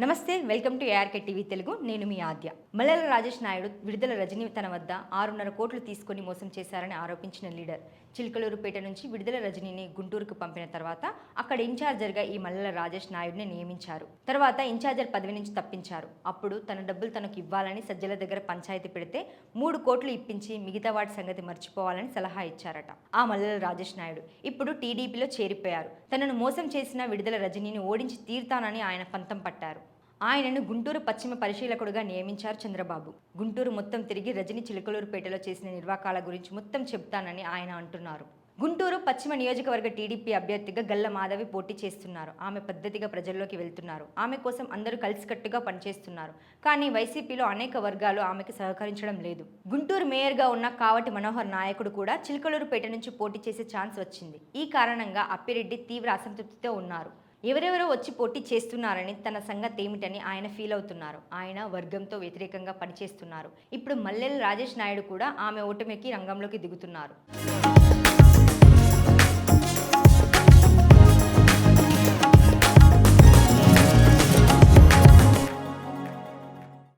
నమస్తే welcome to ARK TV Telugu. నేను మీ ఆద్య. మల్లెల రాజేష్ నాయుడు విడుదల రజనీ తన వద్ద ఆరున్నర కోట్లు తీసుకొని మోసం చేశారని ఆరోపించిన లీడర్. చిలకలూరుపేట నుంచి విడుదల రజనీని గుంటూరుకు పంపిన తర్వాత అక్కడ ఇన్ఛార్జర్గా ఈ మల్లెల రాజేష్ నాయుడిని నియమించారు. తర్వాత ఇన్ఛార్జర్ పదవి నుంచి తప్పించారు. అప్పుడు తన డబ్బులు తనకు ఇవ్వాలని సజ్జల దగ్గర పంచాయతీ పెడితే మూడు కోట్లు ఇప్పించి మిగతా వాటి సంగతి మర్చిపోవాలని సలహా ఇచ్చారట ఆ మల్లెల రాజేష్ నాయుడు. ఇప్పుడు టీడీపీలో చేరిపోయారు. తనను మోసం చేసిన విడుదల రజనీని ఓడించి తీరుతానని ఆయన పంతం పట్టారు. ఆయనను గుంటూరు పశ్చిమ పరిశీలకుడుగా నియమించారు చంద్రబాబు. గుంటూరు మొత్తం తిరిగి రజని చిలకలూరుపేటలో చేసిన నిర్వాకాల గురించి మొత్తం చెప్తానని ఆయన అంటున్నారు. గుంటూరు పశ్చిమ నియోజకవర్గ టీడీపీ అభ్యర్థిగా గల్ల మాధవి పోటీ చేస్తున్నారు. ఆమె పద్ధతిగా ప్రజల్లోకి వెళ్తున్నారు. ఆమె కోసం అందరూ కలిసికట్టుగా పనిచేస్తున్నారు. కానీ వైసీపీలో అనేక వర్గాలు ఆమెకు సహకరించడం లేదు. గుంటూరు మేయర్గా ఉన్న కావటి మనోహర్ నాయకుడు కూడా చిలకలూరుపేట నుంచి పోటీ చేసే ఛాన్స్ వచ్చింది. ఈ కారణంగా అప్పిరెడ్డి తీవ్ర అసంతృప్తితో ఉన్నారు. ఎవరెవరో వచ్చి పోటీ చేస్తున్నారని తన సంగతి ఏమిటని ఆయన ఫీల్ అవుతున్నారు. ఆయన వర్గంతో వ్యతిరేకంగా పనిచేస్తున్నారు. ఇప్పుడు మల్లెల రాజేష్ నాయుడు కూడా ఆమె ఓటమికి రంగంలోకి దిగుతున్నారు.